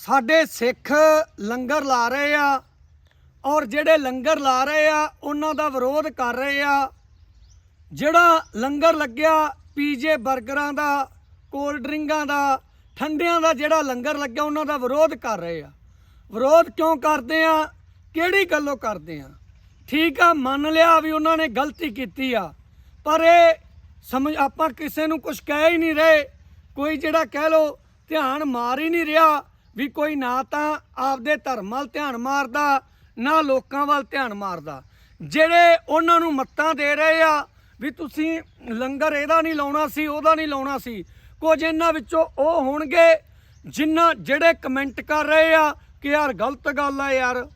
ਸਾਡੇ ਸਿੱਖ ਲੰਗਰ ਲਾ ਰਹੇ ਆ ਔਰ ਜਿਹੜੇ ਲੰਗਰ ਲਾ ਰਹੇ ਆ, ਉਹਨਾਂ ਦਾ ਵਿਰੋਧ ਕਰ ਰਹੇ ਆ। ਜਿਹੜਾ ਲੰਗਰ ਲੱਗਿਆ ਪੀਜੇ 버ਗਰਾਂ ਦਾ, ਕੋਲਡ ਡਰਿੰਕਾਂ ਦਾ, ਠੰਡਿਆਂ ਦਾ ਜਿਹੜਾ ਲੰਗਰ ਲੱਗਿਆ, ਉਹਨਾਂ ਦਾ ਵਿਰੋਧ ਕਰ ਰਹੇ ਆ। ਵਿਰੋਧ ਕਿਉਂ ਕਰਦੇ ਆ? ਕਿਹੜੀ ਗੱਲੋਂ ਕਰਦੇ ਆ? ਠੀਕ ਆ, ਮੰਨ ਲਿਆ ਵੀ ਉਹਨਾਂ ਨੇ ਗਲਤੀ ਕੀਤੀ ਆ, ਪਰ ਇਹ ਸਮਝ, ਆਪਾਂ ਕਿਸੇ ਨੂੰ ਕੁਝ ਕਹਿ ਹੀ ਨਹੀਂ ਰਹੇ। ਕੋਈ ਜਿਹੜਾ ਕਹਿ ਲੋ ਧਿਆਨ ਮਾਰ ਹੀ ਨਹੀਂ ਰਿਹਾ। ਵੀ ਕੋਈ ਨਾ ਤਾਂ ਆਪਦੇ ਧਰਮ ਵੱਲ ਧਿਆਨ ਮਾਰਦਾ, ਨਾ ਲੋਕਾਂ ਵੱਲ ਧਿਆਨ ਮਾਰਦਾ। ਜਿਹੜੇ ਉਹਨਾਂ ਨੂੰ ਮੱਤਾਂ ਦੇ ਰਹੇ ਆ ਵੀ ਤੁਸੀਂ ਲੰਗਰ ਇਹਦਾ ਨਹੀਂ ਲਾਉਣਾ ਸੀ, ਉਹਦਾ ਨਹੀਂ ਲਾਉਣਾ ਸੀ, ਕੁਝ ਇਹਨਾਂ ਵਿੱਚੋਂ ਉਹ ਹੋਣਗੇ ਜਿਨ੍ਹਾਂ ਜਿਹੜੇ ਕਮੈਂਟ ਕਰ ਰਹੇ ਆ ਕਿ ਯਾਰ ਗਲਤ ਗੱਲ ਆ ਯਾਰ।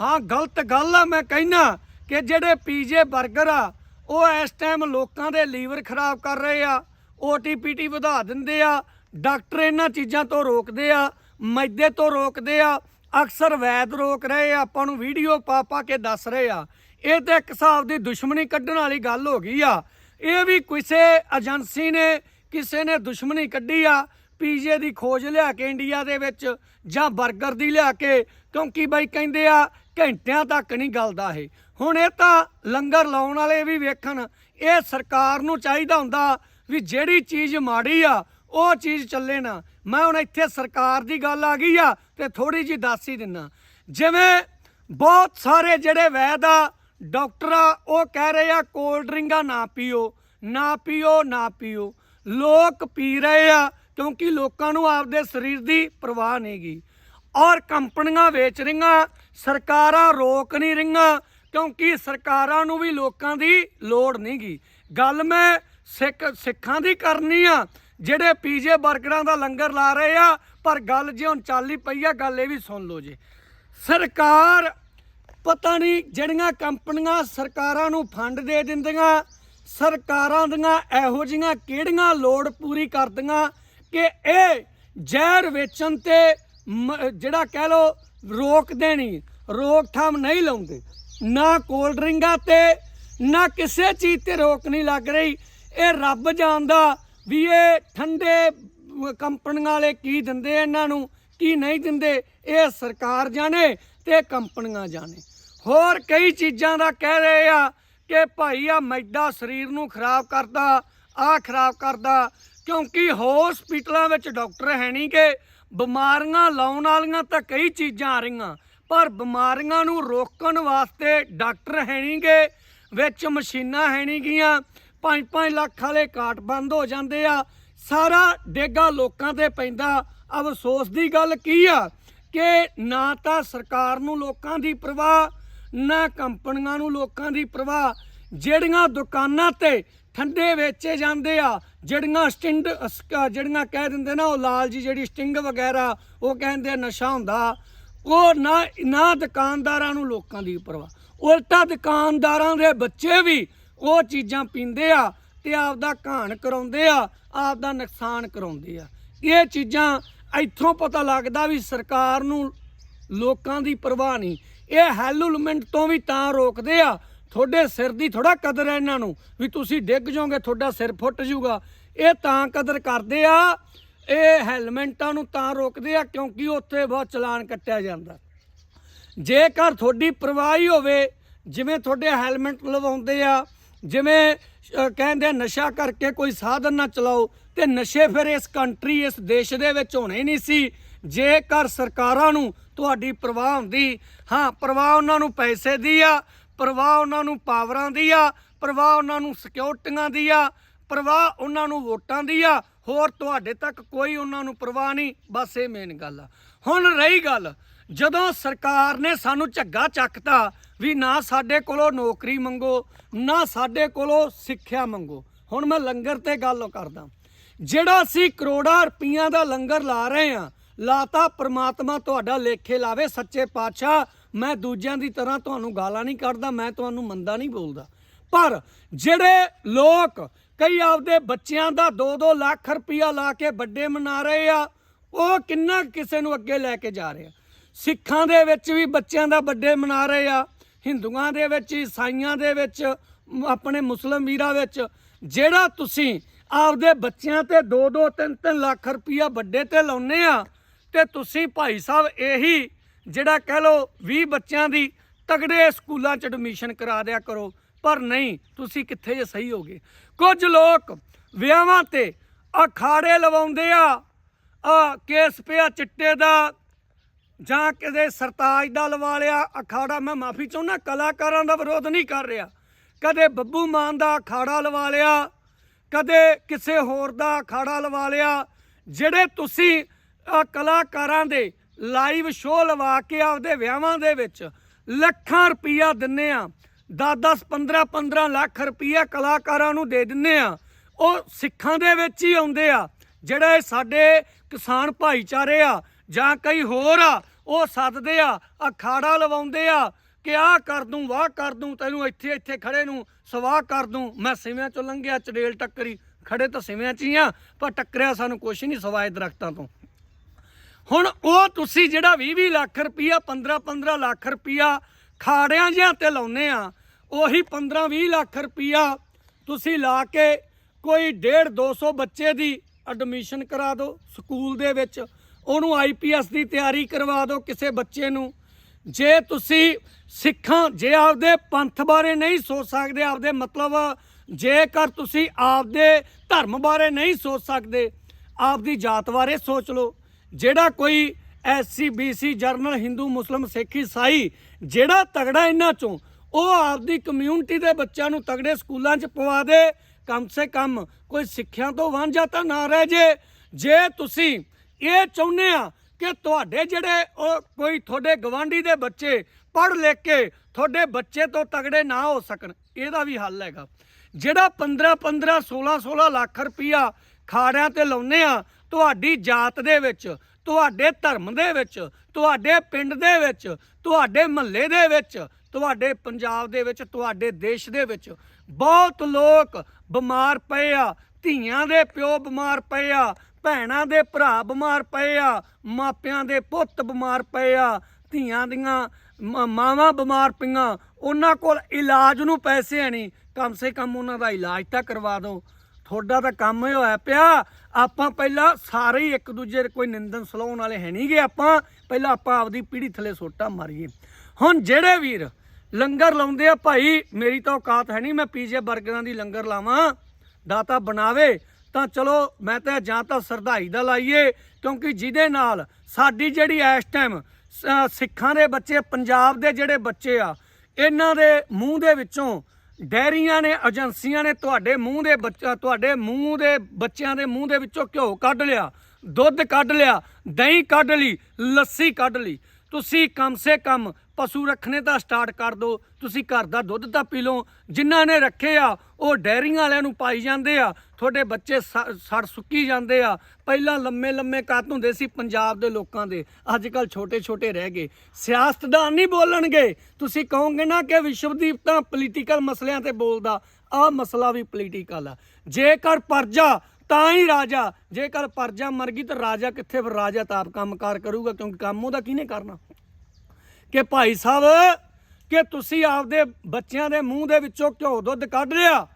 ਹਾਂ, ਗਲਤ ਗੱਲ ਆ, ਮੈਂ ਕਹਿਣਾ ਕਿ ਜਿਹੜੇ ਪੀਜੇ 버ਗਰ ਆ, ਉਹ ਇਸ ਟਾਈਮ ਲੋਕਾਂ ਦੇ ਲੀਵਰ ਖਰਾਬ ਕਰ ਰਹੇ ਆ ਓਟੀਪੀਟੀ ਵਧਾ ਦਿੰਦੇ ਆ, ਡਾਕਟਰ ਇਹਨਾਂ ਚੀਜ਼ਾਂ ਤੋਂ ਰੋਕਦੇ ਆ ਮੈਦੇ ਤੋਂ ਰੋਕਦੇ ਆ, ਅਕਸਰ ਵੈਦ ਰੋਕ ਰਹੇ ਆ, ਆਪਾਂ ਨੂੰ ਵੀਡੀਓ ਪਾ ਪਾ ਕੇ ਦੱਸ ਰਹੇ ਆ। ਇਹ ਤੇ ਇੱਕ ਹਿਸਾਬ ਦੀ ਦੁਸ਼ਮਣੀ ਕੱਢਣ ਵਾਲੀ ਗੱਲ ਹੋ ਗਈ ਆ। ਇਹ ਵੀ ਕਿਸੇ ਏਜੰਸੀ ਨੇ, ਕਿਸੇ ਨੇ ਦੁਸ਼ਮਣੀ ਕੱਢੀ ਆ, ਪੀਜੇ ਦੀ ਖੋਜ ਲਿਆ ਕੇ ਇੰਡੀਆ ਦੇ ਵਿੱਚ ਜਾਂ 버ਗਰ ਦੀ ਲਿਆ ਕੇ, ਕਿਉਂਕਿ ਬਾਈ ਕਹਿੰਦੇ ਆ, ਘੰਟਿਆਂ ਤੱਕ ਨਹੀਂ ਗਲਦਾ ਇਹ। ਹੁਣ ਇਹ ਤਾਂ ਲੰਗਰ ਲਾਉਣ ਵਾਲੇ ਵੀ ਵੇਖਣ, ਇਹ ਸਰਕਾਰ ਨੂੰ ਚਾਹੀਦਾ ਹੁੰਦਾ ਵੀ ਜਿਹੜੀ ਚੀਜ਼ ਮਾੜੀ ਆ ਉਹ ਚੀਜ਼ ਚੱਲੇ ਨਾ। ਮੈਂ ਹੁਣ ਇੱਥੇ ਸਰਕਾਰ ਦੀ ਗੱਲ ਆ ਗਈ ਆ ਤੇ ਥੋੜੀ ਜੀ ਦੱਸ ਹੀ ਦਿੰਨਾ ਜਿਵੇਂ ਬਹੁਤ ਸਾਰੇ ਜਿਹੜੇ ਵੈਦ ਆ, ਡਾਕਟਰ ਆ, ਉਹ ਕਹਿ ਰਹੇ ਆ, ਕੋਲਡ ਡਰਿੰਕਾਂ ਨਾ ਪੀਓ ਨਾ ਪੀਓ ਨਾ ਪੀਓ। ਲੋਕ ਪੀ ਰਹੇ ਆ ਕਿਉਂਕਿ ਲੋਕਾਂ ਨੂੰ ਆਪਦੇ ਸਰੀਰ ਦੀ ਪਰਵਾਹ ਨਹੀਂਗੀ ਔਰ ਕੰਪਨੀਆਂ ਵੇਚ ਰਹੀਆਂ, ਸਰਕਾਰਾਂ ਰੋਕ ਨਹੀਂ ਰਹੀਆਂ, ਕਿਉਂਕਿ ਸਰਕਾਰਾਂ ਨੂੰ ਵੀ ਲੋਕਾਂ ਦੀ ਲੋੜ ਨਹੀਂਗੀ ਗੱਲ ਮੈਂ ਸਿੱਖ ਸਿੱਖਾਂ ਦੀ ਕਰਨੀ ਆ ਜਿਹੜੇ ਪੀਜੇ ਵਰਕਰਾਂ ਦਾ ਲੰਗਰ ਲਾ ਰਹੇ ਆ, ਪਰ ਗੱਲ ਜੇ ਹੁਣ ਚੱਲ ਹੀ ਪਈ ਆ, ਗੱਲ ਇਹ ਵੀ ਸੁਣ ਲਓ ਜੀ। ਸਰਕਾਰ, ਪਤਾ ਨਹੀਂ ਜਿਹੜੀਆਂ ਕੰਪਨੀਆਂ ਸਰਕਾਰਾਂ ਨੂੰ ਫੰਡ ਦੇ ਦਿੰਦੀਆਂ, ਸਰਕਾਰਾਂ ਦੀਆਂ ਇਹੋ ਜਿਹੀਆਂ ਕਿਹੜੀਆਂ ਲੋੜ ਪੂਰੀ ਕਰਦੀਆਂ ਕਿ ਇਹ ਜ਼ਹਿਰ ਵੇਚਣ ਤੇ ਮ- ਜਿਹੜਾ ਕਹਿ ਲੋ ਰੋਕ ਦੇਣੀ, ਰੋਕਥਾਮ ਨਹੀਂ ਲਾਉਂਦੇ। ਨਾ ਕੋਲਡ ਡਰਿੰਕਾਂ ਤੇ, ਨਾ ਕਿਸੇ ਚੀਜ਼ ਤੇ ਰੋਕ ਨਹੀਂ ਲੱਗ ਰਹੀ। ਇਹ ਰੱਬ ਜਾਣਦਾ ਵੀ ਇਹ ਠੰਡੇ ਕੰਪਨੀਆਂ ਵਾਲੇ ਕੀ ਦਿੰਦੇ ਇਹਨਾਂ ਨੂੰ, ਕੀ ਨਹੀਂ ਦਿੰਦੇ, ਇਹ ਸਰਕਾਰ ਜਾਣੇ ਤੇ ਕੰਪਨੀਆਂ ਜਾਣੇ। ਹੋਰ ਕਈ ਚੀਜ਼ਾਂ ਦਾ ਕਹਿ ਰਹੇ ਆ ਕਿ ਭਾਈ ਆ ਮੈਦਾ ਸਰੀਰ ਨੂੰ ਖਰਾਬ ਕਰਦਾ, ਆ ਖਰਾਬ ਕਰਦਾ, ਕਿਉਂਕਿ ਹਸਪੀਟਲਾਂ ਵਿੱਚ ਡਾਕਟਰ ਹੈ ਨਹੀਂ ਕਿ ਬਿਮਾਰੀਆਂ ਲਾਉਣ ਵਾਲੀਆਂ ਤਾਂ ਕਈ ਚੀਜ਼ਾਂ ਆ ਰਹੀਆਂ, ਪਰ ਬਿਮਾਰੀਆਂ ਨੂੰ ਰੋਕਣ ਵਾਸਤੇ ਡਾਕਟਰ ਹੈ ਨਹੀਂਗੇ ਵਿੱਚ ਮਸ਼ੀਨਾਂ ਹੈ ਨਹੀਂਗੀਆਂ 5-5 ਲੱਖ ਵਾਲੇ ਕਾਟ ਬੰਦ ਹੋ ਜਾਂਦੇ ਆ। ਸਾਰਾ ਡੇਗਾ ਲੋਕਾਂ ਤੇ ਪੈਂਦਾ। ਅਫਸੋਸ ਦੀ ਗੱਲ ਕੀ ਆ ਕਿ ਨਾ ਤਾਂ ਸਰਕਾਰ ਨੂੰ ਲੋਕਾਂ ਦੀ ਪਰਵਾਹ, ਨਾ ਕੰਪਨੀਆਂ ਨੂੰ ਲੋਕਾਂ ਦੀ ਪਰਵਾਹ। ਜਿਹੜੀਆਂ ਦੁਕਾਨਾਂ ਤੇ ਠੰਡੇ ਵੇਚੇ ਜਾਂਦੇ ਆ, ਜਿਹੜੀਆਂ ਸਟਿੰਡ ਜਿਹੜੀਆਂ ਕਹਿ ਦਿੰਦੇ ਨਾ ਉਹ ਲਾਲ ਜੀ ਜਿਹੜੀ ਸਟਿੰਗ ਵਗੈਰਾ, ਉਹ ਕਹਿੰਦੇ ਆ ਨਸ਼ਾ ਹੁੰਦਾ। ਉਹ ਨਾ ਨਾ ਦੁਕਾਨਦਾਰਾਂ ਨੂੰ ਲੋਕਾਂ ਦੀ ਪਰਵਾਹ। ਉਲਟਾ ਦੁਕਾਨਦਾਰਾਂ ਦੇ ਬੱਚੇ ਵੀ ਉਹ ਚੀਜ਼ਾਂ ਪੀਂਦੇ ਆ ਤੇ ਆਪਦਾ ਘਾਣ ਕਰਾਉਂਦੇ ਆ ਆਪ ਦਾ ਨੁਕਸਾਨ ਕਰਾਉਂਦੇ ਆ। ਇਹ ਚੀਜ਼ਾਂ ਇੱਥੋਂ ਪਤਾ ਲੱਗਦਾ ਵੀ ਸਰਕਾਰ ਨੂੰ ਲੋਕਾਂ ਦੀ ਪਰਵਾਹ ਨਹੀਂ। ਇਹ ਹੈਲੂਲਮੈਂਟ ਤੋਂ ਵੀ ਤਾਂ ਰੋਕਦੇ ਆ। ਤੁਹਾਡੇ ਸਿਰ ਦੀ ਥੋੜਾ ਕਦਰ ਹੈ ਇਹਨਾਂ ਨੂੰ ਵੀ ਤੁਸੀਂ ਡਿੱਗ ਜਾਓਗੇ, ਤੁਹਾਡਾ ਸਿਰ ਫੁੱਟ ਜਾਊਗਾ। ਇਹ ਤਾਂ ਕਦਰ ਕਰਦੇ ਆ, ਇਹ ਹੈਲਮੈਂਟਾਂ ਨੂੰ ਤਾਂ ਰੋਕਦੇ ਆ ਕਿਉਂਕਿ ਉੱਥੇ ਬਹੁਤ ਚਲਾਨ ਕੱਟਿਆ ਜਾਂਦਾ। ਜੇਕਰ ਤੁਹਾਡੀ ਪਰਵਾਹੀ ਹੋਵੇ, ਜਿਵੇਂ ਤੁਹਾਡੇ ਹੈਲਮਟ ਲਵਾਉਂਦੇ ਆ ਜਿਵੇਂ ਕਹਿੰਦੇ ਨਸ਼ਾ ਕਰਕੇ ਕੋਈ ਸਾਧਨ ਨਾ ਚਲਾਓ, ਤੇ ਨਸ਼ੇ ਫਿਰ ਇਸ ਕੰਟਰੀ, ਇਸ ਦੇਸ਼ ਦੇ ਵਿੱਚ ਹੋਣੇ ਨਹੀਂ ਸੀ। ਜੇਕਰ ਸਰਕਾਰਾਂ ਨੂੰ ਤੁਹਾਡੀ ਪ੍ਰਵਾਹ ਹੁੰਦੀ, ਹਾਂ, ਪ੍ਰਵਾਹ ਉਹਨਾਂ ਨੂੰ ਪੈਸੇ ਦੀ ਆ, ਪ੍ਰਵਾਹ ਉਹਨਾਂ ਨੂੰ ਪਾਵਰਾਂ ਦੀ ਆ, ਪ੍ਰਵਾਹ ਉਹਨਾਂ ਨੂੰ ਸਿਕਿਉਰਟੀਆਂ ਦੀ ਆ, ਪ੍ਰਵਾਹ ਉਹਨਾਂ ਨੂੰ ਵੋਟਾਂ ਦੀ ਆ, ਹੋਰ ਤੁਹਾਡੇ ਤੱਕ ਕੋਈ ਉਹਨਾਂ ਨੂੰ ਪ੍ਰਵਾਹ ਨਹੀਂ, ਬਸ ਇਹ ਮੇਨ ਗੱਲ ਆ। ਹੁਣ ਰਹੀ ਗੱਲ, ਜਦੋਂ ਸਰਕਾਰ ਨੇ ਸਾਨੂੰ ਝੱਗਾ ਚੱਕਤਾ ਵੀ ਨਾ ਸਾਡੇ ਕੋਲੋਂ ਨੌਕਰੀ ਮੰਗੋ, ਨਾ ਸਾਡੇ ਕੋਲੋਂ ਸਿੱਖਿਆ ਮੰਗੋ। ਹੁਣ ਮੈਂ ਲੰਗਰ ਤੇ ਗੱਲ ਕਰਦਾ। ਜਿਹੜਾ ਅਸੀਂ ਕਰੋੜਾਂ ਰੁਪਈਆਂ ਦਾ ਲੰਗਰ ਲਾ ਰਹੇ ਆ ਲਾਤਾ ਪ੍ਰਮਾਤਮਾ ਤੁਹਾਡਾ ਲੇਖੇ ਲਾਵੇ ਸੱਚੇ ਪਾਤਸ਼ਾਹ, ਮੈਂ ਦੂਜਿਆਂ ਦੀ ਤਰ੍ਹਾਂ ਤੁਹਾਨੂੰ ਗਾਲਾਂ ਨਹੀਂ ਕੱਢਦਾ, ਮੈਂ ਤੁਹਾਨੂੰ ਮੰਦਾ ਨਹੀਂ ਬੋਲਦਾ। ਪਰ ਜਿਹੜੇ ਲੋਕ ਕਈ ਆਪਦੇ ਬੱਚਿਆਂ ਦਾ 2-2 ਲੱਖ ਰੁਪਈਆ ਲਾ ਕੇ ਵੱਡੇ ਮਨਾ ਰਹੇ ਆ, ਉਹ ਕਿੰਨਾ ਕਿਸੇ ਨੂੰ ਅੱਗੇ ਲੈ ਕੇ ਜਾ ਰਹੇ ਆ? ਸਿੱਖਾਂ ਦੇ ਵਿੱਚ ਵੀ ਬੱਚਿਆਂ ਦਾ ਵੱਡੇ ਮਨਾ ਰਹੇ ਆ ਹਿੰਦੂਆਂ ਦੇ ਵਿੱਚ, ਈਸਾਈਆਂ ਦੇ ਵਿੱਚ, ਆਪਣੇ ਮੁਸਲਮ ਵੀਰਾਂ ਵਿੱਚ, ਜਿਹੜਾ ਤੁਸੀਂ ਆਪਦੇ ਬੱਚਿਆਂ ਤੇ 2-2 3-3 ਲੱਖ ਰੁਪਇਆ ਵੱਡੇ ਤੇ ਲਾਉਨੇ ਆ, ਤੇ ਤੁਸੀਂ ਭਾਈ ਸਾਹਿਬ ਇਹੀ ਜਿਹੜਾ ਕਹਿ ਲੋ 20 ਬੱਚਿਆਂ ਦੀ ਤਗੜੇ ਸਕੂਲਾਂ 'ਚ ਐਡਮਿਸ਼ਨ ਕਰਾ ਦਿਆ ਕਰੋ, ਪਰ ਨਹੀਂ, ਤੁਸੀਂ ਕਿੱਥੇ ਜੇ ਸਹੀ ਹੋਗੇ ਕੁਝ ਲੋਕ ਵਿਆਹਾਂ ਤੇ ਅਖਾੜੇ ਲਵਾਉਂਦੇ ਆ ਆ ਕੇਸ ਪਿਆ ਚਿੱਟੇ ਦਾ ਜਾਂ ਕਿਤੇ ਸਰਤਾਜ ਦਾ ਲਵਾ ਲਿਆ ਅਖਾੜਾ, ਮੈਂ ਮਾਫੀ ਚਾਹੁੰਦਾ, ਕਲਾਕਾਰਾਂ ਦਾ ਵਿਰੋਧ ਨਹੀਂ ਕਰ ਰਿਹਾ। ਕਦੇ ਬੱਬੂ ਮਾਨ ਦਾ ਅਖਾੜਾ ਲਵਾ ਲਿਆ ਕਦੇ ਕਿਸੇ ਹੋਰ ਦਾ ਅਖਾੜਾ ਲਵਾ ਲਿਆ ਜਿਹੜੇ ਤੁਸੀਂ ਕਲਾਕਾਰਾਂ ਦੇ ਲਾਈਵ ਸ਼ੋਅ ਲਵਾ ਕੇ ਆਪਦੇ ਵਿਆਹਾਂ ਦੇ ਵਿੱਚ ਲੱਖਾਂ ਰੁਪਈਆ ਦਿੰਨੇ ਆ 10-10 15-15 ਲੱਖ ਰੁਪਈਆ ਕਲਾਕਾਰਾਂ ਨੂੰ ਦੇ ਦਿੰਨੇ ਆ, ਉਹ ਸਿੱਖਾਂ ਦੇ ਵਿੱਚ ਹੀ ਆਉਂਦੇ ਆ, ਜਿਹੜੇ ਸਾਡੇ ਕਿਸਾਨ ਭਾਈਚਾਰੇ ਆ ਜਾਂ ਕਈ ਹੋਰ ਆ, ਉਹ ਸੱਦਦੇ ਆ, ਅਖਾੜਾ ਲਵਾਉਂਦੇ ਆ ਕਿ ਆਹ ਕਰ ਦੂੰ, ਵਾਹ ਕਰ ਦੂੰ, ਤੈਨੂੰ ਇੱਥੇ ਇੱਥੇ ਖੜੇ ਨੂੰ ਸਵਾਹ ਕਰ ਦੂੰ। ਮੈਂ ਸਿਵਿਆਂ ਚੋਂ ਲੰਘਿਆ ਚੜੇਲ ਟੱਕਰੀ। ਖੜੇ ਤਾਂ ਸਿਵਿਆਂ ਚ ਹੀ ਆ, ਪਰ ਟੱਕਰਿਆ ਸਾਨੂੰ ਕੁਛ ਨਹੀਂ ਸਵਾਏ ਦਰਖਤਾਂ ਤੋਂ। ਹੁਣ ਉਹ ਤੁਸੀਂ ਜਿਹੜਾ 20-20 ਲੱਖ ਰੁਪਈਆ 15-15 ਲੱਖ ਰੁਪਈਆ ਖਾੜਿਆਂ ਜਿਹਾਂ ਤੇ ਲਾਉਨੇ ਆ, ਉਹੀ 15-20 ਲੱਖ ਰੁਪਈਆ ਤੁਸੀਂ ਲਾ ਕੇ ਕੋਈ 1.5 200 ਬੱਚੇ ਦੀ ਐਡਮਿਸ਼ਨ ਕਰਾ ਦਿਓ ਸਕੂਲ ਦੇ ਵਿੱਚ। ਉਹਨੂੰ ਆਈਪੀਐਸ ਦੀ ਤਿਆਰੀ ਕਰਵਾ ਦਿਓ ਕਿਸੇ ਬੱਚੇ ਨੂੰ। ਜੇ ਤੁਸੀਂ ਸਿੱਖਾਂ, ਜੇ ਆਪਦੇ ਪੰਥ ਬਾਰੇ ਨਹੀਂ ਸੋਚ ਸਕਦੇ, ਆਪਦੇ ਮਤਲਬ ਜੇਕਰ ਤੁਸੀਂ ਆਪਦੇ ਧਰਮ ਬਾਰੇ ਨਹੀਂ ਸੋਚ ਸਕਦੇ, ਆਪਦੀ ਜਾਤ ਬਾਰੇ ਸੋਚ ਲਓ। ਜਿਹੜਾ ਕੋਈ ਐਸਸੀ ਬੀਸੀ ਜਰਨਲ, ਹਿੰਦੂ, ਮੁਸਲਮ, ਸਿੱਖ, ਈਸਾਈ, ਜਿਹੜਾ ਤਗੜਾ ਇਹਨਾਂ ਚੋਂ, ਉਹ ਆਪਦੀ ਕਮਿਊਨਿਟੀ ਦੇ ਬੱਚਿਆਂ ਨੂੰ ਤਗੜੇ ਸਕੂਲਾਂ 'ਚ ਪਵਾ ਦੇ। ਕਮ ਸੇ ਕਮ ਕੋਈ ਸਿੱਖਿਆ ਤੋਂ ਵਾਂਝਾ ਤਾਂ ਨਾ ਰਹਿ ਜੇ। ਜੇ ਤੁਸੀਂ ਇਹ ਚਾਹੁੰਦੇ ਆ ਕਿ ਤੁਹਾਡੇ ਜਿਹੜੇ ਉਹ ਕੋਈ ਤੁਹਾਡੇ ਗਵਾਂਢੀ ਦੇ ਬੱਚੇ ਪੜ੍ਹ ਲਿਖ ਕੇ ਤੁਹਾਡੇ ਬੱਚੇ ਤੋਂ ਤਗੜੇ ਨਾ ਹੋ ਸਕਣ, ਇਹਦਾ ਵੀ ਹੱਲ ਹੈਗਾ। ਜਿਹੜਾ 15 15 16 16 ਲੱਖ ਰੁਪਈਆ ਖਾੜਿਆਂ ਤੇ ਲਾਉਨੇ ਆ, ਤੁਹਾਡੀ ਜਾਤ ਦੇ ਵਿੱਚ, ਤੁਹਾਡੇ ਧਰਮ ਦੇ ਵਿੱਚ, ਤੁਹਾਡੇ ਪਿੰਡ ਦੇ ਵਿੱਚ, ਤੁਹਾਡੇ ਮਹੱਲੇ ਦੇ ਵਿੱਚ, ਤੁਹਾਡੇ ਪੰਜਾਬ ਦੇ ਵਿੱਚ, ਤੁਹਾਡੇ ਦੇਸ਼ ਦੇ ਵਿੱਚ ਬਹੁਤ ਲੋਕ ਬਿਮਾਰ ਪਏ ਆ, ਧੀਆਂ ਦੇ ਪਿਓ ਬਿਮਾਰ ਪਏ ਆ ਭੈਣਾਂ ਦੇ ਭਰਾ ਬਿਮਾਰ ਪਏ ਆ, ਮਾਪਿਆਂ ਦੇ ਪੁੱਤ ਬਿਮਾਰ ਪਏ ਆ, ਧੀਆਂ ਦੀਆਂ ਮ- ਮਾਵਾਂ ਬਿਮਾਰ ਪਈਆਂ, ਉਹਨਾਂ ਕੋਲ ਇਲਾਜ ਨੂੰ ਪੈਸੇ ਨਹੀਂ। ਕਮ ਸੇ ਕਮ ਉਹਨਾਂ ਦਾ ਇਲਾਜ ਤਾਂ ਕਰਵਾ ਦਿਓ ਤੁਹਾਡਾ ਤਾਂ ਕੰਮ ਹੀ ਹੋਇਆ ਪਿਆ, ਆਪਾਂ ਪਹਿਲਾਂ ਸਾਰੇ ਹੀ ਇੱਕ ਦੂਜੇ ਦੇ ਕੋਈ ਨਿੰਦਨ ਸਲਾਉਣ ਵਾਲੇ ਹੈ ਨਹੀਂਗੇ ਆਪਾਂ, ਪਹਿਲਾਂ ਆਪਾਂ ਆਪਦੀ ਪੀੜੀ ਥੱਲੇ ਸੋਟਾ ਮਾਰੀਏ। ਹੁਣ ਜਿਹੜੇ ਵੀਰ ਲੰਗਰ ਲਾਉਂਦੇ ਆ, ਭਾਈ ਮੇਰੀ ਤਾਂ ਔਕਾਤ ਹੈ ਨਹੀਂ, ਮੈਂ ਪੀਜੇ ਬਰਗਰਾਂ ਦੀ ਲੰਗਰ ਲਾਵਾਂ, ਦਾਤਾ ਬਣਾਵੇ ਤਾਂ ਚਲੋ ਮੈਂ ਤਾਂ ਜਾਂ ਤਾਂ ਸਰਦਾਈ ਦਾ ਲਾਈਏ, ਕਿਉਂਕਿ ਜਿਹਦੇ ਨਾਲ ਸਾਡੀ ਜਿਹੜੀ ਇਸ ਟਾਈਮ ਸਿੱਖਾਂ ਦੇ ਬੱਚੇ, ਪੰਜਾਬ ਦੇ ਜਿਹੜੇ ਬੱਚੇ ਆ, ਇਹਨਾਂ ਦੇ ਮੂੰਹ ਦੇ ਵਿੱਚੋਂ ਡੈਰੀਆਂ ਨੇ, ਏਜੰਸੀਆਂ ਨੇ ਤੁਹਾਡੇ ਮੂੰਹ ਦੇ ਬੱਚਾ ਤੁਹਾਡੇ ਮੂੰਹ ਦੇ ਬੱਚਿਆਂ ਦੇ ਮੂੰਹ ਦੇ ਵਿੱਚੋਂ ਘਿਓ ਕੱਢ ਲਿਆ, ਦੁੱਧ ਕੱਢ ਲਿਆ, ਦਹੀਂ ਕੱਢ ਲਈ, ਲੱਸੀ ਕੱਢ ਲਈ। ਤੁਸੀਂ ਕਮ ਸੇ ਕਮ ਪਸ਼ੂ ਰੱਖਣੇ ਤਾਂ ਸਟਾਰਟ ਕਰ ਦਿਓ ਤੁਸੀਂ ਘਰ ਦਾ ਦੁੱਧ ਤਾਂ ਪੀ ਲਓ। ਜਿਨ੍ਹਾਂ ਨੇ ਰੱਖੇ ਆ, ਉਹ ਡੈਰੀਆਂ ਵਾਲਿਆਂ ਨੂੰ ਪਾਈ ਜਾਂਦੇ ਆ। ਤੁਹਾਡੇ ਬੱਚੇ ਸ- ਸੜ ਸੁੱਕੀ ਜਾਂਦੇ ਆ। ਪਹਿਲਾਂ ਲੰਮੇ ਲੰਮੇ ਕੱਦ ਹੁੰਦੇ ਸੀ ਪੰਜਾਬ ਦੇ ਲੋਕਾਂ ਦੇ। ਅੱਜ ਕੱਲ ਛੋਟੇ ਛੋਟੇ ਰਹਿ ਗਏ। ਸਿਆਸਤਦਾਨ ਨਹੀਂ ਬੋਲਣਗੇ। ਤੁਸੀਂ ਕਹੋਗੇ ਨਾ ਕਿ ਵਿਸ਼ਵਦੀਪ ਤਾਂ ਪੋਲੀਟੀਕਲ ਮਸਲਿਆਂ ਤੇ ਬੋਲਦਾ। ਆਹ ਮਸਲਾ ਵੀ ਪੋਲੀਟੀਕਲ ਆ। ਜੇਕਰ ਪਰਜਾ, ਤਾਂ ਹੀ ਰਾਜਾ। ਜੇਕਰ ਪਰਜਾ ਮਰ ਗਈ ਤਾਂ ਰਾਜਾ ਕਿੱਥੇ? ਫਿਰ ਰਾਜਾ ਤਾਂ ਆਪ ਕੰਮਕਾਰ ਕਰੂਗਾ, ਕਿਉਂਕਿ ਕੰਮ ਉਹਦਾ ਕਿਹਨੇ ਕਰਨਾ? ਕਿ ਭਾਈ ਸਾਹਿਬ, ਕਿ ਤੁਸੀਂ ਆਪਦੇ ਬੱਚਿਆਂ ਦੇ ਮੂੰਹ ਦੇ ਵਿੱਚੋਂ ਘਿਓ ਦੁੱਧ ਕੱਢ ਲਿਆ?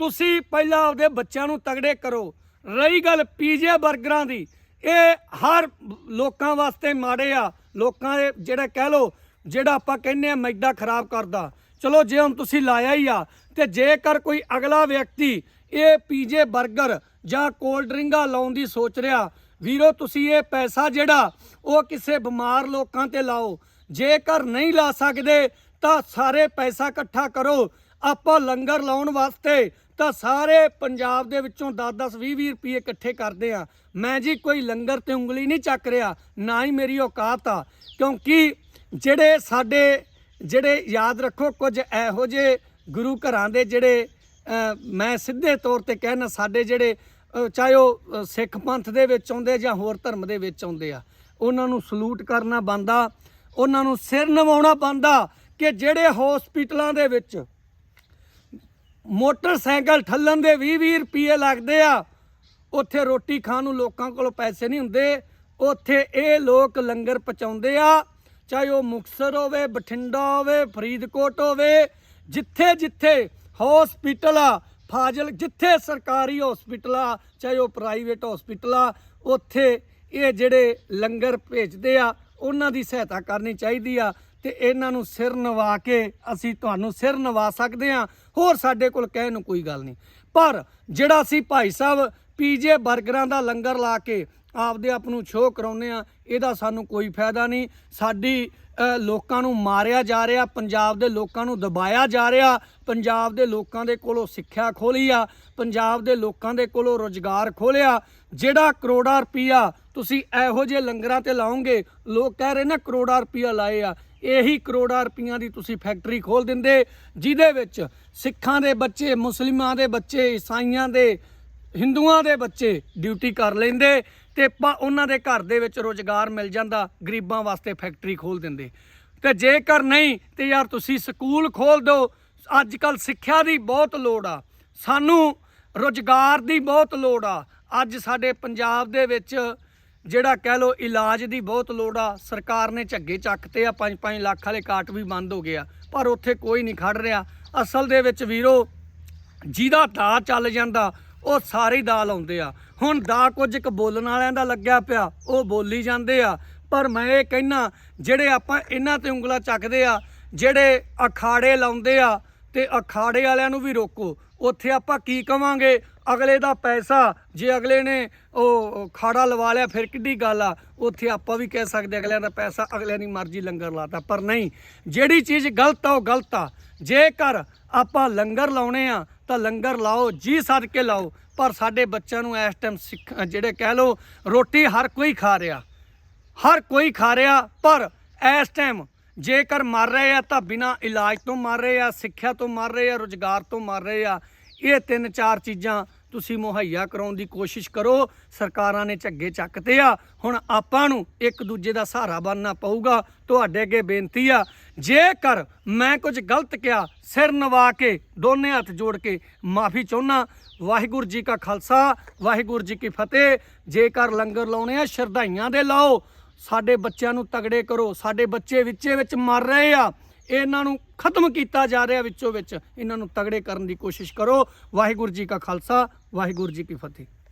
ਤੁਸੀਂ ਪਹਿਲਾਂ ਆਪਦੇ ਬੱਚਿਆਂ ਨੂੰ ਤਗੜੇ ਕਰੋ। ਰਹੀ ਗੱਲ ਪੀਜੇ 버ਗਰਾਂ ਦੀ, ਇਹ ਹਰ ਲੋਕਾਂ ਵਾਸਤੇ ਮਾੜੇ ਆ। ਲੋਕਾਂ ਦੇ ਜਿਹੜਾ ਕਹਿ ਲੋ ਜਿਹੜਾ ਆਪਾਂ ਕਹਿੰਦੇ ਆ ਮੈਦਾ ਖਰਾਬ ਕਰਦਾ। ਚਲੋ ਜੇ ਹੁਣ ਤੁਸੀਂ ਲਾਇਆ ਹੀ ਆ, ਤੇ ਜੇਕਰ ਕੋਈ ਅਗਲਾ ਵਿਅਕਤੀ ਇਹ ਪੀਜੇ 버ਗਰ ਜਾਂ ਕੋਲਡ ਡਰਿੰਕਾਂ ਲਾਉਣ ਦੀ ਸੋਚ ਰਿਹਾ, ਵੀਰੋ ਤੁਸੀਂ ਇਹ ਪੈਸਾ ਜਿਹੜਾ, ਉਹ ਕਿਸੇ ਬਿਮਾਰ ਲੋਕਾਂ ਤੇ ਲਾਓ। ਜੇਕਰ ਨਹੀਂ ਲਾ ਸਕਦੇ, ਤਾਂ ਸਾਰੇ ਪੈਸਾ ਇਕੱਠਾ ਕਰੋ। ਆਪਾਂ ਲੰਗਰ ਲਾਉਣ ਵਾਸਤੇ ਤਾਂ ਸਾਰੇ ਪੰਜਾਬ ਦੇ ਵਿੱਚੋਂ 10-10 20-20 ਰੁਪਏ ਇਕੱਠੇ ਕਰਦੇ ਆ। ਮੈਂ ਜੀ ਕੋਈ ਲੰਗਰ ਤੇ ਉਂਗਲੀ ਨਹੀਂ ਚੱਕ ਰਿਹਾ, ਨਾ ਹੀ ਮੇਰੀ ਔਕਾਤ ਆ। ਕਿਉਂਕਿ ਜਿਹੜੇ ਸਾਡੇ, ਜਿਹੜੇ ਯਾਦ ਰੱਖੋ, ਕੁਝ ਇਹੋ ਜਿਹੇ ਗੁਰੂ ਘਰਾਂ ਦੇ ਜਿਹੜੇ ਮੈਂ ਸਿੱਧੇ ਤੌਰ ਤੇ ਕਹਿਣਾ ਸਾਡੇ ਜਿਹੜੇ ਚਾਹੇ ਉਹ ਸਿੱਖ ਪੰਥ ਦੇ ਵਿੱਚ ਆਉਂਦੇ ਜਾਂ ਹੋਰ ਧਰਮ ਦੇ ਵਿੱਚ ਆਉਂਦੇ ਆ, ਉਹਨਾਂ ਨੂੰ ਸਲੂਟ ਕਰਨਾ ਬੰਦਾ ਉਹਨਾਂ ਨੂੰ ਸਿਰ ਨਵਾਉਣਾ ਪੈਂਦਾ ਕਿ ਜਿਹੜੇ ਹਸਪੀਟਲਾਂ ਦੇ ਵਿੱਚ ਮੋਟਰਸਾਈਕਲ ਠੱਲਣ ਦੇ 20-20 ਰੁਪਏ ਲੱਗਦੇ ਆ, ਉੱਥੇ ਰੋਟੀ ਖਾਣ ਨੂੰ ਲੋਕਾਂ ਕੋਲ ਪੈਸੇ ਨਹੀਂ ਹੁੰਦੇ, ਉੱਥੇ ਇਹ ਲੋਕ ਲੰਗਰ ਪਹੁੰਚਾਉਂਦੇ ਆ, ਚਾਹੇ ਉਹ ਮੁਕਤਸਰ ਹੋਵੇ, ਬਠਿੰਡਾ ਹੋਵੇ, ਫਰੀਦਕੋਟ ਹੋਵੇ, ਜਿੱਥੇ ਜਿੱਥੇ ਹਸਪੀਟਲ ਆ, ਫਾਜ਼ਿਲ ਜਿੱਥੇ ਸਰਕਾਰੀ ਹਸਪੀਟਲ ਆ, ਚਾਹੇ ਉਹ ਪ੍ਰਾਈਵੇਟ ਹਸਪੀਟਲ ਆ, ਉੱਥੇ ਇਹ ਜਿਹੜੇ ਲੰਗਰ ਭੇਜਦੇ ਆ ਉਹਨਾਂ ਦੀ ਸਹਾਇਤਾ ਕਰਨੀ ਚਾਹੀਦੀ ਆ ਤੇ ਇਹਨਾਂ ਨੂੰ ਸਿਰ ਨਵਾ ਕੇ ਅਸੀਂ ਤੁਹਾਨੂੰ ਸਿਰ ਨਵਾ ਸਕਦੇ ਆ। ਹੋਰ ਸਾਡੇ ਕੋਲ ਕਹਿਣ ਨੂੰ ਕੋਈ ਗੱਲ ਨਹੀਂ। ਪਰ ਜਿਹੜਾ ਅਸੀਂ ਭਾਈ ਸਾਹਿਬ ਪੀਜੇ 버ਗਰਾਂ ਦਾ ਲੰਗਰ ਲਾ ਕੇ ਆਪਦੇ ਆਪ ਨੂੰ ਸ਼ੋਅ ਕਰਾਉਂਦੇ ਆ, ਇਹਦਾ ਸਾਨੂੰ ਕੋਈ ਫਾਇਦਾ ਨਹੀਂ। ਸਾਡੀ ਲੋਕਾਂ ਨੂੰ ਮਾਰਿਆ ਜਾ ਰਿਹਾ, ਪੰਜਾਬ ਦੇ ਲੋਕਾਂ ਨੂੰ ਦਬਾਇਆ ਜਾ ਰਿਹਾ। ਪੰਜਾਬ ਦੇ ਲੋਕਾਂ ਦੇ ਕੋਲੋਂ ਸਿੱਖਿਆ ਖੋਲੀ ਆ, ਪੰਜਾਬ ਦੇ ਲੋਕਾਂ ਦੇ ਕੋਲੋਂ ਰੋਜ਼ਗਾਰ ਖੋਲਿਆ ਜਿਹੜਾ ਕਰੋੜਾ ਰੁਪਈਆ ਤੁਸੀਂ ਇਹੋ ਜਿਹੇ ਲੰਗਰਾਂ ਤੇ ਲਾਓਗੇ, ਲੋਕ ਕਹਿ ਰਹੇ ਨਾ ਕਰੋੜਾ ਰੁਪਈਆ ਲਾਏ ਆ। ਇਹੀ ਕਰੋੜਾ ਰੁਪਈਆਂ ਦੀ ਤੁਸੀਂ ਫੈਕਟਰੀ ਖੋਲ ਦਿੰਦੇ, ਜਿਹਦੇ ਵਿੱਚ ਸਿੱਖਾਂ ਦੇ ਬੱਚੇ, ਮੁਸਲਿਮਾਂ ਦੇ ਬੱਚੇ, ਈਸਾਈਆਂ ਦੇ, ਹਿੰਦੂਆਂ ਦੇ ਬੱਚੇ ਡਿਊਟੀ ਕਰ ਲੈਂਦੇ ਤੇ ਪਾ- ਉਹਨਾਂ ਦੇ ਘਰ ਦੇ ਵਿੱਚ ਰੋਜ਼ਗਾਰ ਮਿਲ ਜਾਂਦਾ, ਗਰੀਬਾਂ ਵਾਸਤੇ ਫੈਕਟਰੀ ਖੋਲ ਦਿੰਦੇ। ਤੇ ਜੇਕਰ ਨਹੀਂ, ਤੇ ਯਾਰ ਤੁਸੀਂ ਸਕੂਲ ਖੋਲ ਦਿਓ। ਅੱਜ ਕੱਲ ਸਿੱਖਿਆ ਦੀ ਬਹੁਤ ਲੋੜ ਆ। ਸਾਨੂੰ ਰੋਜ਼ਗਾਰ ਦੀ ਬਹੁਤ ਲੋੜ ਆ। ਅੱਜ ਸਾਡੇ ਪੰਜਾਬ ਦੇ ਵਿੱਚ ਜਿਹੜਾ ਕਹਿ ਲੋ ਇਲਾਜ ਦੀ ਬਹੁਤ ਲੋੜ ਆ, ਸਰਕਾਰ ਨੇ ਝੱਗੇ ਚੱਕਤੇ ਆ 5-5 ਲੱਖ ਵਾਲੇ ਕਾਟ ਵੀ ਬੰਦ ਹੋ ਗਿਆ ਪਰ ਉੱਥੇ ਕੋਈ ਨਹੀਂ ਖੜ ਰਿਹਾ। ਅਸਲ ਦੇ ਵਿੱਚ ਵੀਰੋ, ਜਿਹਦਾ ਦਾ ਚੱਲ ਜਾਂਦਾ, ਉਹ ਸਾਰੇ ਦਾ ਲਾਉਂਦੇ ਆ। ਹੁਣ ਦਾ ਕੁਝ ਇੱਕ ਬੋਲਣ ਵਾਲਿਆਂ ਦਾ ਲੱਗਿਆ ਪਿਆ, ਉਹ ਬੋਲੀ ਜਾਂਦੇ ਆ। ਪਰ ਮੈਂ ਇਹ ਕਹਿਣਾ ਜਿਹੜੇ ਆਪਾਂ ਇਹਨਾਂ ਤੇ ਉਂਗਲਾ ਚੱਕਦੇ ਆ, ਜਿਹੜੇ ਅਖਾੜੇ ਲਾਉਂਦੇ ਆ ਤੇ ਅਖਾੜੇ ਵਾਲਿਆਂ ਨੂੰ ਵੀ ਰੋਕੋ। ਉੱਥੇ ਆਪਾਂ ਕੀ ਕਵਾਂਗੇ? ਅਗਲੇ ਦਾ ਪੈਸਾ, ਜੇ ਅਗਲੇ ਨੇ ਉਹ ਖਾੜਾ ਲਵਾ ਲਿਆ, ਫਿਰ ਕਿੱਡੀ ਗੱਲ ਆ। ਉੱਥੇ ਆਪਾਂ ਵੀ ਕਹਿ ਸਕਦੇ ਅਗਲਿਆਂ ਦਾ ਪੈਸਾ ਅਗਲਿਆਂ ਦੀ ਮਰਜ਼ੀ ਲੰਗਰ ਲਾਤਾ, ਪਰ ਨਹੀਂ। ਜਿਹੜੀ ਚੀਜ਼ ਗਲਤ ਆ, ਉਹ ਗਲਤ ਆ। ਜੇਕਰ ਆਪਾਂ ਲੰਗਰ ਲਾਉਣੇ ਆ, ਤਾਂ ਲੰਗਰ ਲਾਓ, ਜੀ ਸੱਦ ਕੇ ਲਾਓ। ਪਰ ਸਾਡੇ ਬੱਚਿਆਂ ਨੂੰ ਇਸ ਟਾਈਮ ਸਿੱਖ, ਜਿਹੜੇ ਕਹਿ ਲੋ ਰੋਟੀ ਹਰ ਕੋਈ ਖਾ ਰਿਹਾ। ਹਰ ਕੋਈ ਖਾ ਰਿਹਾ, ਪਰ ਇਸ ਟਾਈਮ ਜੇਕਰ ਮਰ ਰਹੇ ਆ ਤਾਂ ਬਿਨਾਂ ਇਲਾਜ ਤੋਂ ਮਰ ਰਹੇ ਆ, ਸਿੱਖਿਆ ਤੋਂ ਮਰ ਰਹੇ ਆ, ਰੋਜ਼ਗਾਰ ਤੋਂ ਮਰ ਰਹੇ ਆ, ਇਹ ਤਿੰਨ ਚਾਰ ਚੀਜ਼ਾਂ ਤੁਸੀਂ ਮੁਹੱਈਆ ਕਰਾਉਣ ਦੀ ਕੋਸ਼ਿਸ਼ ਕਰੋ। ਸਰਕਾਰਾਂ ਨੇ ਝੱਗੇ ਚੱਕਤੇ ਆ। ਹੁਣ ਆਪਾਂ ਨੂੰ ਇੱਕ ਦੂਜੇ ਦਾ ਸਹਾਰਾ ਬਣਨਾ ਪਊਗਾ। ਤੁਹਾਡੇ ਅੱਗੇ ਬੇਨਤੀ ਆ, ਜੇਕਰ ਮੈਂ ਕੁਝ ਗਲਤ ਕਿਹਾ, ਸਿਰ ਨਵਾ ਕੇ, ਦੋਨੇ ਹੱਥ ਜੋੜ ਕੇ ਮਾਫੀ ਚਾਹੁੰਨਾ। ਵਾਹਿਗੁਰੂ ਜੀ ਕਾ ਖਾਲਸਾ, ਵਾਹਿਗੁਰੂ ਜੀ ਕੀ ਫਤਿਹ। ਜੇਕਰ ਲੰਗਰ ਲਾਉਣੇ ਆ, ਸ਼ਰਧਾਈਆਂ ਦੇ ਲਾਓ। ਸਾਡੇ ਬੱਚਿਆਂ ਨੂੰ ਤਗੜੇ ਕਰੋ, ਸਾਡੇ ਬੱਚੇ ਵਿੱਚੇ ਵਿੱਚ ਮਰ ਰਹੇ ਆ। ਇਹਨਾਂ ਨੂੰ ਖਤਮ ਕੀਤਾ ਜਾ ਰਿਹਾ ਵਿੱਚੋਂ ਵਿੱਚ। ਇਹਨਾਂ ਨੂੰ ਤਗੜੇ ਕਰਨ ਦੀ ਕੋਸ਼ਿਸ਼ ਕਰੋ। ਵਾਹਿਗੁਰੂ ਜੀ ਕਾ ਖਾਲਸਾ, ਵਾਹਿਗੁਰੂ ਜੀ ਕੀ ਫਤਿਹ।